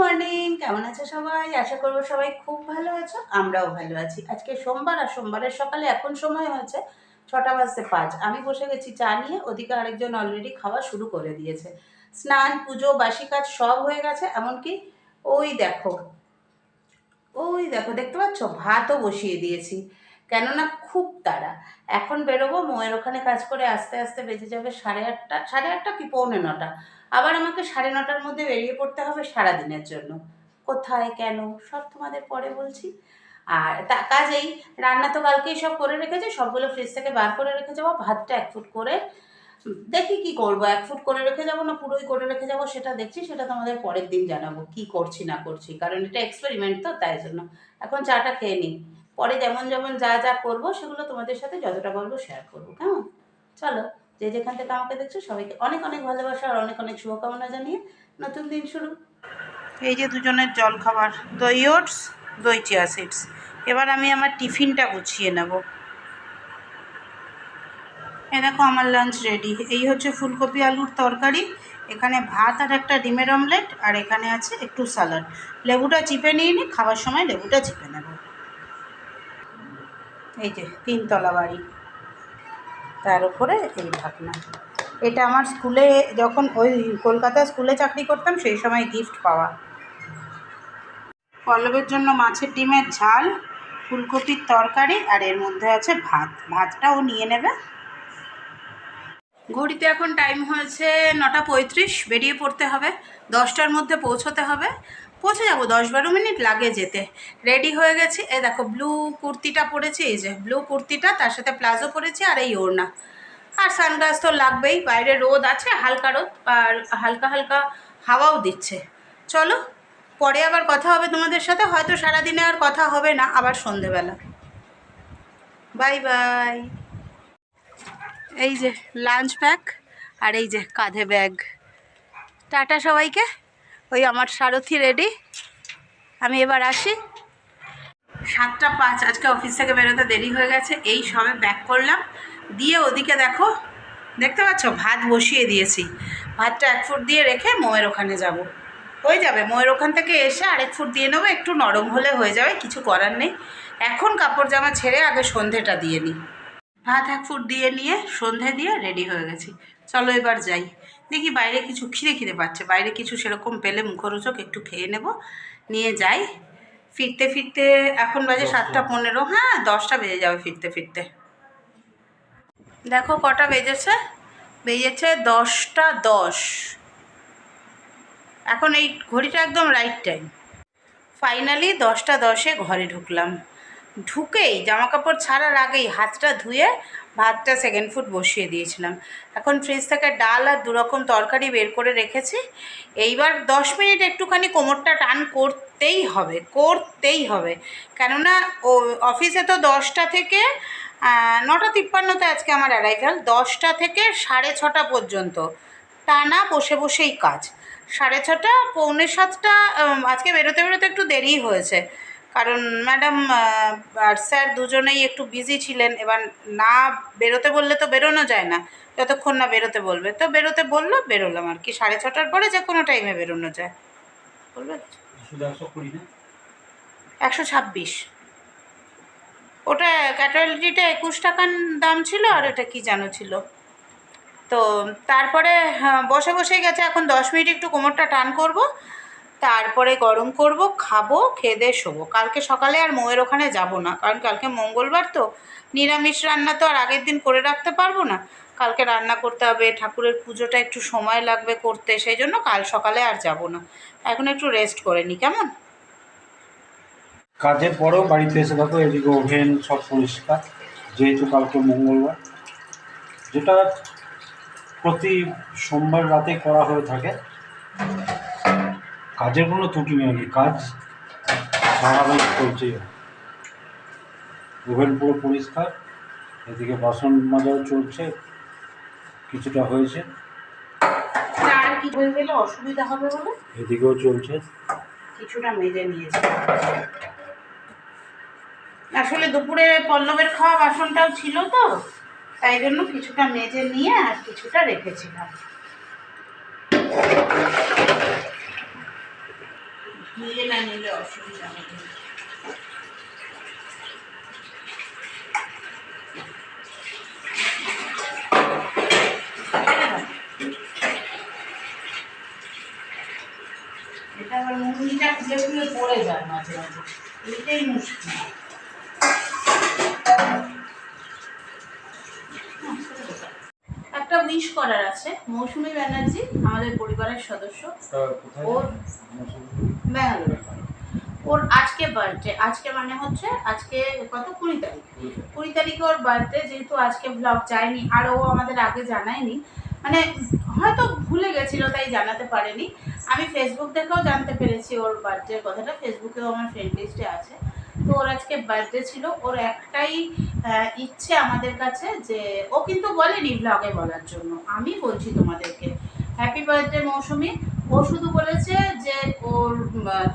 Morning, কেমন আছো সবাই? আশা করব সবাই খুব ভালো আছো, আমরাও ভালো আছি। আজকে সোমবার আর সোমবারের সকালে এখন সময় হয়েছে ছটা বাজতে পাঁচ। আমি বসে গেছি চা নিয়ে, ওদিকে আরেকজন অলরেডি খাওয়া শুরু করে দিয়েছে। স্নান, পুজো, বাসি কাজ সব হয়ে গেছে, এমনকি ওই দেখো ওই দেখো, দেখতে পাচ্ছ? ভাতও বসিয়ে দিয়েছি। কেননা খুব তাড়া। এখন বেরোবো, মোয়ের ওখানে কাজ করে আস্তে আস্তে বেজে যাবে সাড়ে আটটা সাড়ে আটটা কি, পৌনে নটা। আবার আমাকে সাড়ে নটার মধ্যে বেরিয়ে পড়তে হবে সারা দিনের জন্য। কোথায়, কেন, সব তোমাদের পরে বলছি। আর তা কাজেই রান্না তো কালকেই সব করে রেখেছে, সবগুলো ফ্রিজ থেকে বার করে রেখে যাব ভাতটা এক ফুট করে। দেখি কি করব, এক ফুট করে রেখে যাব না পুরোই করে রেখে যাব সেটা দেখছি, সেটা তোমাদের পরের দিন জানাব, কি করছি না করছি। কারণ এটা এক্সপেরিমেন্ট তো, তাই জন্য। এখন চাটা খেয়ে নিই। পরে যেমন যেমন যা যা করব, সেগুলো তোমাদের সাথে যতটা বলব শেয়ার করব, কেমন? চলো, যে যেখান থেকে আমাকে দেখছ, সবাইকে অনেক অনেক ভালোবাসা আর অনেক অনেক শুভকামনা জানিয়ে নতুন দিন শুরু। এই যে দুজনের জল খাবার দই ওটস দই চিয়া সিডস এবার আমি আমার টিফিনটা গুছিয়ে নেব। এ দেখো আমার লাঞ্চ রেডি এই হচ্ছে ফুলকপি আলুর তরকারি, এখানে ভাত আর একটা ডিমের অমলেট আর এখানে আছে একটু স্যালাড লেবুটা চিপে নিয়ে নিই খাওয়ার সময় লেবুটা চিপে নেব। এই যে তিনতলা বাড়ি। তার উপরে এই ঢাকনা এটা আমার স্কুলে যখন ওই কলকাতা স্কুলে চাকরি করতাম, সেই সময় গিফট পাওয়া। পল্লবের জন্য মাছের ডিমের ঝাল, ফুলকপির তরকারি, আর এর মধ্যে আছে ভাত। ভাতটা ও নিয়ে নেবে। ঘড়িতে এখন টাইম হয়েছে নটা পঁয়ত্রিশ, বেরিয়ে পড়তে হবে। দশটার মধ্যে পৌঁছতে হবে। পৌঁছে যাব, দশ বারো মিনিট লাগে যেতে। রেডি হয়ে গেছি। এই দেখো ব্লু কুর্তিটা পরেছি, এই যে ব্লু কুর্তিটা, তার সাথে প্লাজো পরেছি আর এই ওড়না। আর সানগ্লাস তো লাগবেই, বাইরে রোদ আছে, হালকা রোদ, আর হালকা হালকা হাওয়াও দিচ্ছে। চলো, পরে আবার কথা হবে তোমাদের সাথে, হয়তো সারাদিনে আর কথা হবে না, আবার সন্ধেবেলা। বাই বাই এই যে লাঞ্চ প্যাক আর এই যে কাঁধে ব্যাগ টাটা সবাইকে। ওই আমার সারথি রেডি আমি এবার আসি। সাতটা পাঁচ, আজকে অফিস থেকে বেরোতে দেরি হয়ে গেছে, এই সবে ব্যাক করলাম। দিয়ে ওদিকে দেখো, দেখতে পাচ্ছ? ভাত বসিয়ে দিয়েছি। ভাতটা এক ফুট দিয়ে রেখে মোয়ের ওখানে যাব। হয়ে যাবে, মোয়ের ওখান থেকে এসে আরেক ফুট দিয়ে নেব, একটু নরম হলে হয়ে যাবে, কিছু করার নেই। এখন কাপড় জামা ছেড়ে আগে সন্ধেটা দিয়ে নিই ভাত এক ফুট দিয়ে নিয়ে সন্ধে দিয়ে রেডি হয়ে গেছি। চলো এবার যাই। দেখি বাইরে কিছু খিদে খিদে পাচ্ছে। বাইরে কিছু সেরকম পেলে মুখরোচক একটু খেয়ে নেব। নিয়ে যাই। ফিরতে ফিরতে এখন বাজে সাতটা পনেরো। হ্যাঁ দশটা বেজে যাবে ফিরতে ফিরতে। দেখো কটা বেজেছে? বেজেছে দশটা দশ। এখন এই ঘড়িটা একদম রাইট টাইম ফাইনালি দশটা দশে ঘরে ঢুকলাম। ঢুকেই জামা কাপড় ছাড়ার আগেই হাতটা ধুয়ে ভাতটা সেকেন্ড ফুড বসিয়ে দিয়েছিলাম। এখন ফ্রিজ থেকে ডাল আর দুরকম তরকারি বের করে রেখেছি। এইবার দশ মিনিট একটুখানি কোমরটা টান করতেই হবে করতেই হবে। কেননা ও অফিসে তো দশটা থেকে নটা তিপ্পান্নতে আজকে আমার অ্যারাইভাল দশটা থেকে সাড়ে ছটা পর্যন্ত। টানা বসে বসেই কাজ। সাড়ে ছটা, পৌনে সাতটা আজকে বেরোতে বেরোতে একটু দেরি হয়েছে। কারণ ম্যাডাম আর স্যার দুজনেই একটু বিজি ছিলেন। এবার না বেরোতে বললে তো বেরোনো যায় না। যতক্ষণ না বেরোতে বলবে। তো বেরোতে বলল বেরোলাম আর কি। সাড়ে ছটার পরে যে কোনো টাইমে বেরোনো যায়। বলবে একশো ছাব্বিশ। ওটা ক্যাটালিটিটা একুশ টাকার দাম ছিল আর এটা কি জানো ছিল? তো তারপরে হ্যাঁ, বসে বসেই গেছে। এখন দশ মিনিট একটু কোমরটা টান করব। তারপরে গরম করব, খাব, খেয়ে শোবো। কালকে সকালে আর মৌয়ের ওখানে যাব না, কারণ কালকে মঙ্গলবার তো। নিরামিষ রান্না তো আর আগের দিন করে রাখতে পারব না। কালকে রান্না করতে হবে, ঠাকুরের পুজোটা একটু সময় লাগবে করতে, সেই জন্য কাল সকালে আর যাব না। এখন একটু রেস্ট করে নিই কেমন? কাজের পরেও বাড়িতে এসে দেখো এদিকে ওভেন সব পরিষ্কার, যেহেতু কালকে মঙ্গলবার। যেটা প্রতি সোমবার রাতে করা হয়ে থাকে। কাজের কোনো ত্রুটি নেই কাজ স্বাভাবিক চলছে ওভেন পুরো পরিষ্কার এদিকে বাসন মাজাও চলছে কিছুটা হয়েছে। আর কি হয়ে গেলে? অসুবিধা হবে বলে? এদিকেও চলছে। কিছুটা মেজে নিয়েছি। আসলে দুপুরে পল্লবের খাওয়া বাসনটাও ছিল তো তাই জন্য কিছুটা মেজে নিয়ে আর কিছুটা রেখেছিলাম। নিয়ে না নিলে অসুবিধা হবে এটা আবার মুড়িটা খুলে খুলে পড়ে যায় মাঝে মাঝে। এটাই মুশকিল। উইশ করার আছে। মৌসুমী ব্যানার্জি আমাদের পরিবারের সদস্য। ওর ব্যাঙ্গালোরে। ওর আজকে বার্থডে আজকে মানে হচ্ছে আজকে কত? কুড়ি তারিখ। কুড়ি তারিখে। ওর বার্থডে যেহেতু আজকে ব্লগ যায়নি আর ও আমাদের আগে জানায়নি। মানে হয়তো ভুলে গেছিল তাই জানাতে পারেনি। আমি ফেসবুক থেকেও জানতে পেরেছি ওর বার্থডের কথাটা। ফেসবুকেও আমার ফ্রেন্ড লিস্টে আছে। তো ওর আজকে বার্থডে ছিল। ওর একটাই ইচ্ছে আমাদের কাছে যে ও কিন্তু বলেনি ব্লগে বলার জন্য। আমি বলছি তোমাদেরকে হ্যাপি বার্থডে মৌসুমি। ও শুধু বলেছে যে ওর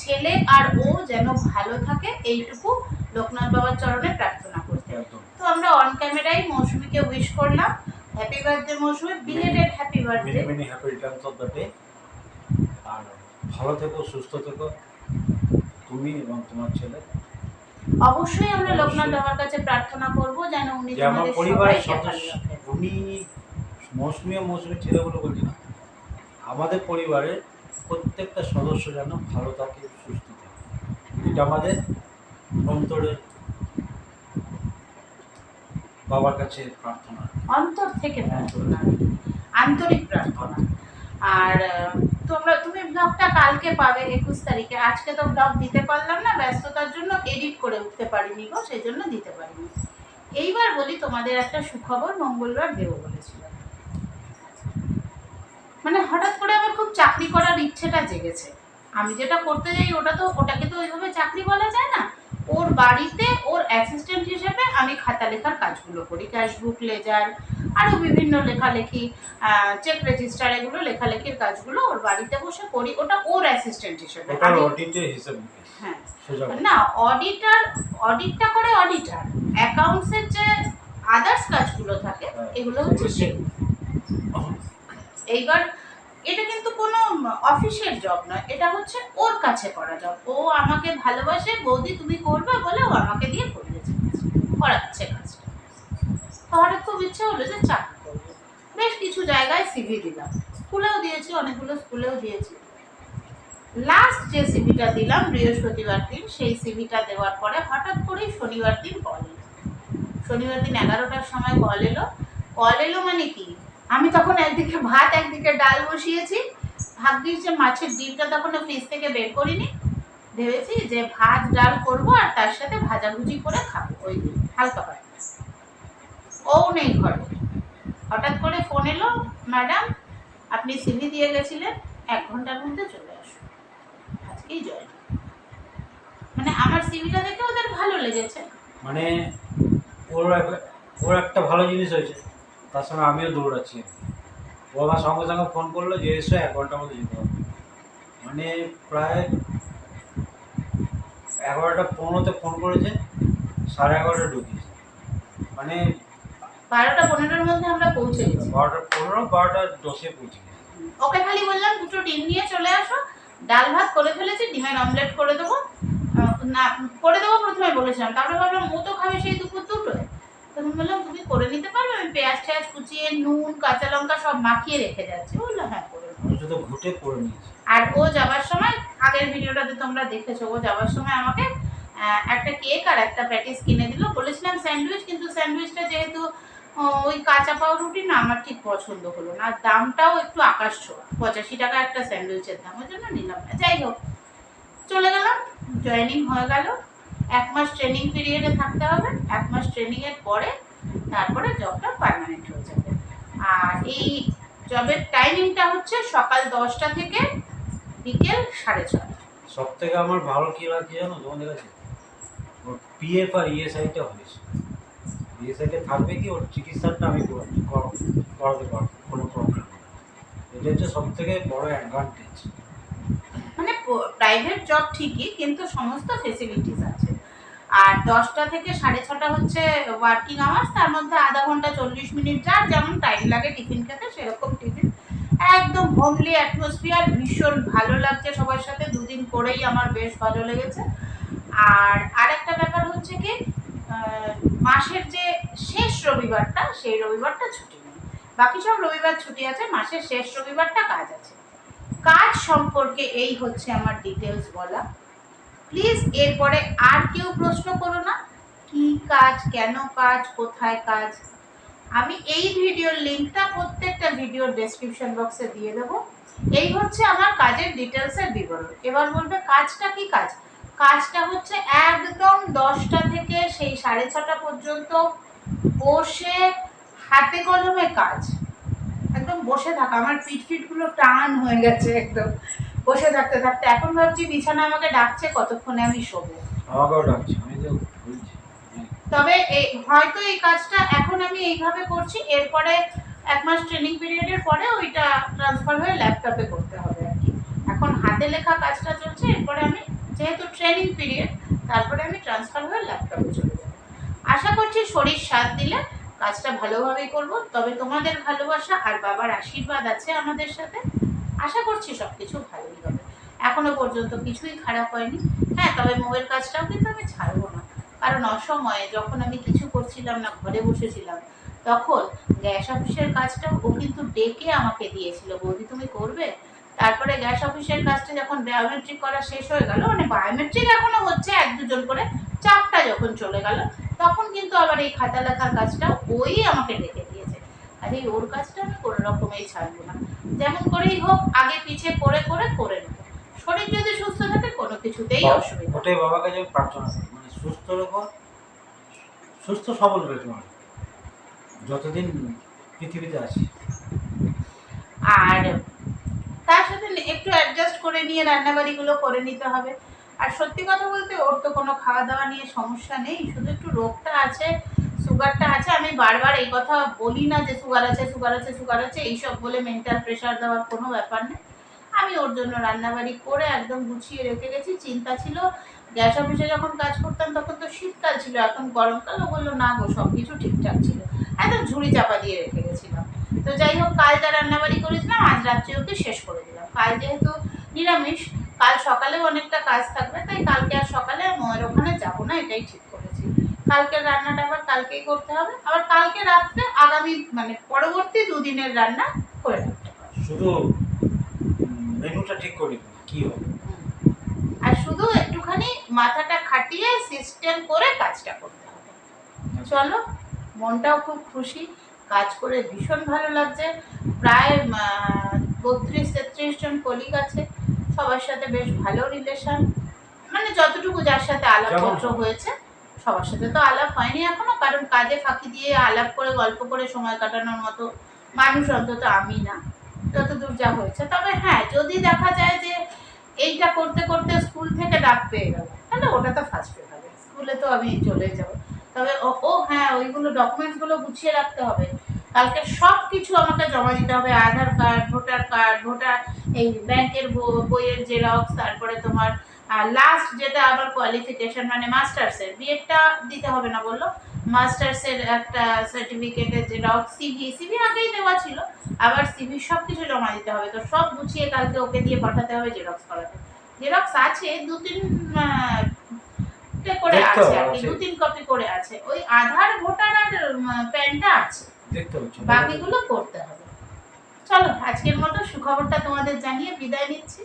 ছেলে আর ও যেন ভালো থাকে এইটুকু লোকনাথ বাবার চরণে প্রার্থনা করতে। তো আমরা অন ক্যামেরাই মৌসুমিকে উইশ করলাম। Happy birthday Mousumi belated happy birthday many happy returns of the day আর ভালো থেকো সুস্থ থেকো। তুমি এবং তোমার ছেলে। অবশ্যই আমরা লোকনাথ বাবার কাছে প্রার্থনা করব যেন উনি তোমাদের পরিবারের সদস্য উনি মৌসুমি ও মৌসুমির ছেলেগুলো বলছি না আমাদের পরিবারের প্রত্যেকটা সদস্য যেন ভালো থাকে সুস্থ থাকে। এটা আমাদের অন্তরের বাবার কাছে প্রার্থনা। অন্তর থেকে প্রার্থনা। আন্তরিক প্রার্থনা। আর তোমরা, তুমি ব্লগটা কালকে পাবে একুশ তারিখে। আজকে তো ব্লগ দিতে পারলাম না, ব্যস্ততার জন্য এডিট করে উঠতে পারিনি গো সেই জন্য দিতে পারিনি। এইবার বলি, তোমাদের একটা সুখবর মঙ্গলবার দেবো বলেছিল। মানে হঠাৎ করে আমার খুব চাকরি করার ইচ্ছেটা জেগেছে। আমি যেটা করতে যাই, ওটা তো, ওটাকে তো ওইভাবে চাকরি বলা যায় না। ওর বাড়িতে ওর অ্যাসিস্ট্যান্ট হিসেবে আমি খাতা লেখার কাজগুলো করি, ক্যাশবুক, লেজার আরও বিভিন্ন লেখালেখি চেক রেজিস্টার এগুলো লেখালেখির কাজগুলো ওর বাড়িতে বসে করি। ওটা ওর অ্যাসিস্ট্যান্ট হিসেবে। হ্যাঁ। না অডিটার অডিটটা করে অডিটার অ্যাকাউন্টসের যে আদার্স কাজগুলো থাকে হ্যাঁ, এগুলো হচ্ছে সেগুলো এইবার এটা কিন্তু কোনো অফিসের জব নয় এটা হচ্ছে ওর কাছে করা জব ও আমাকে ভালোবাসে বৌদি তুমি করবে বলে ও আমাকে দিয়ে করিয়েছে। করাচ্ছে। কাজটা হঠাৎ খুব ইচ্ছে হলো যে চাকরি করব। বেশ কিছু জায়গায় সিভি দিলাম। স্কুলেও দিয়েছি, অনেকগুলো স্কুলেও দিয়েছি। লাস্ট যে সিভিটা দিলাম বৃহস্পতিবার দিন, সেই সিভিটা দেওয়ার পরে হঠাৎ করেই শনিবার দিন কল এলো। শনিবার দিন এগারোটার সময় কল এলো। কল এলো মানে কি? আমি তখন একদিকে ভাত, একদিকে ডাল বসিয়েছি। ভাগ্যিস যে মাছের ডিমটা তখন ফ্রিজ থেকে বের করিনি। ভেবেছি যে ভাত, ডাল করব আর তার সাথে ভাজাভুজি করে খাব। ওই দিন, হালকা পায় ও নেই ঘরে। হঠাৎ করে ফোন এলো ম্যাডাম আপনি সিভি দিয়ে গেছিলেন, এক ঘণ্টার মধ্যে চলে আসুন। আজকেই জয়েন মানে আমার সিভিটা দেখে ওদের ভালো লেগেছে। মানে ওর ওর একটা ভালো জিনিস হয়েছে, তার সঙ্গে আমিও দৌড়াচ্ছি। ও আমার সঙ্গে সঙ্গে ফোন করল যে, এসো, এক ঘণ্টার মধ্যে যেতে হবে। মানে প্রায় এগারোটা পনেরোতে ফোন করেছে, সাড়ে এগারোটা ঢুকিয়েছে মানে বারোটা পনেরোর মধ্যে আমরা পৌঁছে গেছি। বারোটা পনেরো বারোটা দশে পৌঁছে গেছে। ওকে খালি বললাম দুটো ডিম নিয়ে চলে আসো। ডাল ভাত করে ফেলেছি ডিমের অমলেট করে দেবো। না করে দেবো প্রথমে বলেছিলাম তারপরে ভাবলাম ও তো খাবে সেই দুপুর দুটোয়। তখন বললাম তুমি করে নিতে পারবে আমি পেঁয়াজ টেয়াজ কুচিয়ে নুন কাঁচা লঙ্কা সব মাখিয়ে রেখে যাচ্ছি। বলল হ্যাঁ করে দেবো। ঘুটে করে নিয়েছি। আর ও যাবার সময় আগের ভিডিওটাতে তোমরা দেখেছ ও যাবার সময় আমাকে একটা কেক আর একটা প্যাটিস কিনে দিল। বলেছিলাম স্যান্ডউইচ কিন্তু স্যান্ডউইচটা যেহেতু ওই কাঁচা পাউরুটি না আমার ঠিক পছন্দ হলো না। আর দামটাও একটু আকাশ ছোঁয়া। পঁচাশি টাকা একটা স্যান্ডউইচের দাম। ওই জন্য নিলাম না। যাই হোক, চলে গেলাম। জয়েনিং হয়ে গেল। এক মাস ট্রেনিং পিরিয়ডে থাকতে হবে। এক মাস ট্রেনিংয়ের পরে তারপরে জবটা পার্মানেন্ট হয়ে যাবে। আর এই জবের টাইমিংটা হচ্ছে সকাল দশটা থেকে বিকেল সাড়ে ছটা সব থেকে আমার ভালো কি লাগছে জানো? তোমাদের কাছে? পিএফ আর ইএসআইটা হয়েছে। ইএসআইটা থাকবে কি? ওর চিকিৎসাটা আমি কর- কর- করাতে পারব, কোনো প্রবলেম এটা হচ্ছে সব থেকে বড় অ্যাডভান্টেজ মানে প্রাইভেট জব ঠিকই, কিন্তু সমস্ত ফেসিলিটিস আছে। আর দশটা থেকে সাড়ে ছটা হচ্ছে ওয়ার্কিং আওয়ার্স তার মধ্যে আধা ঘণ্টা চল্লিশ মিনিট যার যেমন টাইম লাগে টিফিন খেতে, সেরকম টিফিন। একদম হোমলি অ্যাটমসফিয়ার ভীষণ ভালো লাগছে সবার সাথে, দুদিন করেই আমার বেশ ভালো লেগেছে। আর আরেকটা ব্যাপার হচ্ছে কি মাসের যে শেষ রবিবারটা, সেই রবিবারটা ছুটি নেই। বাকি সব রবিবার ছুটি আছে, মাসের শেষ রবিবারটা কাজ আছে। কাজ সম্পর্কে এই হচ্ছে আমার ডিটেলস বলা। প্লিজ এরপরে আর কেউ প্রশ্ন করো না, কি কাজ, কেন কাজ, কোথায় কাজ। আমি এই ভিডিওর লিঙ্কটা প্রত্যেকটা ভিডিওর ডেসক্রিপশন বক্সে দিয়ে দেবো। এই হচ্ছে আমার কাজের ডিটেলসের বিবরণ। এবার বলবে, কাজটা কি কাজ? কাজটা হচ্ছে একদম দশটা থেকে সেই সাড়ে ছটা পর্যন্ত বসে হাতে কলমে কাজ। একদম বসে থাকা আমার পিঠ ফিটগুলো টান হয়ে গেছে একদম। বসে থাকতে থাকতে। এখন ভাবছি বিছানা আমাকে ডাকছে কতক্ষণে আমি শোবো। আমাকেও ডাকছে আমি তো হ্যাঁ। তবে এই হয়তো এই কাজটা এখন আমি এইভাবে করছি এরপরে এক মাস ট্রেনিং পিরিয়ডের পরে ওইটা ট্রান্সফার হয়ে ল্যাপটপে করতে হবে আর কি। এখন হাতে লেখা কাজটা চলছে এরপরে আমি যেহেতু ট্রেনিং পিরিয়ড তারপরে আমি ট্রান্সফার হয়ে ল্যাপটপে চলে যাব। আশা করছি শরীর সাথ দিলে কাজটা ভালোভাবেই করব। তবে তোমাদের ভালোবাসা আর বাবার আশীর্বাদ আছে আমাদের সাথে। আশা করছি সব কিছু ভালোই হবে। এখনও পর্যন্ত কিছুই খারাপ হয়নি। হ্যাঁ তবে মোবাইল কাজটাও কিন্তু আমি ছাড়বো না। কারণ অসময়ে যখন আমি কিছু করছিলাম না, ঘরে বসেছিলাম, তখন গ্যাস অফিসের কাজটা ও কিন্তু ডেকে আমাকে দিয়েছিল। বৌদি, তুমি করবে? তারপরে গ্যাস অফিসের কাজটা যখন বায়োমেট্রিক করা শেষ হয়ে গেল মানে বায়োমেট্রিক এখনও হচ্ছে এক দুজন করে চাপটা যখন চলে গেল তখন কিন্তু আবার এই খাতা লেখার কাজটা ওই আমাকে ডেকে দিয়েছে। আর এই ওর কাজটা আমি কোনো রকমেই ছাড়বো না। যেমন করেই হোক আগে পিছে করে করে করে নেব। শরীর যদি সুস্থ থাকে কোনো কিছুতেই অসুবিধা ওটাই বাবার কাছে প্রার্থনা মানে সুস্থ রেখো সুস্থ সবল রেখো। যতদিন পৃথিবীতে আছি আর তার সাথে একটু অ্যাডজাস্ট করে নিয়ে রান্নাবাড়িগুলো করে নিতে হবে। আর সত্যি কথা বলতে ওর তো কোনো খাওয়া দাওয়া নিয়ে সমস্যা নেই, শুধু একটু রোগটা আছে, সুগারটা আছে। আমি বারবার এই কথা বলি না যে সুগার আছে সুগার আছে সুগার আছে, এইসব বলে মেন্টাল প্রেশার দেওয়ার কোনো ব্যাপার নেই। আমি ওর জন্য রান্নাবাড়ি করে একদম গুছিয়ে রেখে গেছি। চিন্তা ছিল, গ্যাস অফিসে যখন কাজ করতাম তখন তো শীতকাল ছিল, এখন গরমকাল। ও বলল, না গো সব কিছু ঠিকঠাক ছিল। একদম ঝুড়ি চাপা দিয়ে রেখে গেছিলাম। তো যাই হোক, কাল যা রান্নাবাড়ি করেছিলাম, আজ রাত্রি অবধি শেষ করে দিলাম। কাল যেহেতু নিরামিষ। কাল সকালেও অনেকটা কাজ থাকবে তাই কালকে আর সকালে আর ময়ের ওখানে যাব না এটাই ঠিক করেছি। কালকের রান্নাটা আবার কালকেই করতে হবে আবার কালকে রাত্রে আগামী মানে পরবর্তী দুদিনের রান্না করে রাখতে হবে। শুধু মেনুটা ঠিক করি কি হবে? আর শুধু একটুখানি মাথাটা খাটিয়ে সিস্টেম করে কাজটা করতে হবে। চলো মনটাও খুব খুশি কাজ করে ভীষণ ভালো লাগছে। প্রায় বত্রিশ তেত্রিশ জন কলিগ আছে। সবার সাথে বেশ ভালো রিলেশন মানে যতটুকু যার সাথে আলাপপত্র হয়েছে সবার সাথে তো আলাপ হয়নি এখনও কারণ কাজে ফাঁকি দিয়ে আলাপ করে গল্প করে সময় কাটানোর মতো মানুষ অন্তত আমি না। যতদূর যা হয়েছে। তবে হ্যাঁ যদি দেখা যায় যে এইটা করতে করতে স্কুল থেকে ডাক পেয়ে গেল তাহলে ওটা তো ফার্স্ট পেয়ে হবে স্কুলে তো আমি চলে যাব। তবে ও ও হ্যাঁ ওইগুলো ডকুমেন্টসগুলো গুছিয়ে রাখতে হবে। কালকে সব কিছু আমাকে জমা দিতে হবে Aadhaar card voter card voter এই ব্যাংকের বইয়ের জেরক্স তারপরে তোমার লাস্ট যেটা আবার কোয়ালিফিকেশন মানে মাস্টার্সের বিএডটা দিতে হবে না বলল। মাস্টার্সের একটা সার্টিফিকেটের জেরক্স সিভি সিভি আগেই দেওয়া ছিল। আবার সিভি সব কিছু জমা দিতে হবে। তো সব গুছিয়ে কালকে ওকে দিয়ে পাঠাতে হবে জেরক্স করাতে। জেরক্স আছে দু তিন করে আছে আর কি দু তিন কপি করে আছে। ওই আধার ভোটার আর প্যানটা আছে। বাকিগুলো করতে হবে। চলো, আজকের মতো সুখবরটা তোমাদের জানিয়ে বিদায় নিচ্ছি।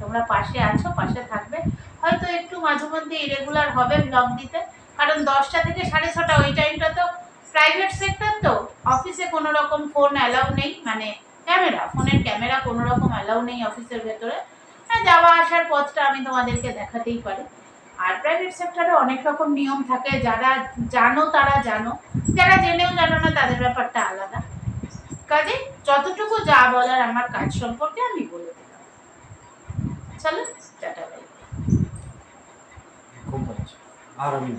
তোমরা পাশে আছো, পাশে থাকবে। হয়তো একটু মাঝে মধ্যে ইরেগুলার হবে ব্লগ দিতে, কারণ দশটা থেকে সাড়ে ছটা ওই টাইমটা তো প্রাইভেট সেক্টর তো। অফিসে কোনো রকম ফোন অ্যালাউ নেই মানে ক্যামেরা ফোনের ক্যামেরা কোনো রকম অ্যালাউ নেই অফিসের ভেতরে। হ্যাঁ যাওয়া আসার পথটা আমি তোমাদেরকে দেখাতেই পারি। আর প্রাইভেট সেক্টরে অনেক রকম নিয়ম থাকে, যারা জানো তারা জানো, যারা জেনেও জানো না তাদের ব্যাপারটা আলাদা। কাজে যতটুকু যা বলার আমার কাজ সম্পর্কে আমি বলে দিলাম। চলো টাটা বাই আর আমি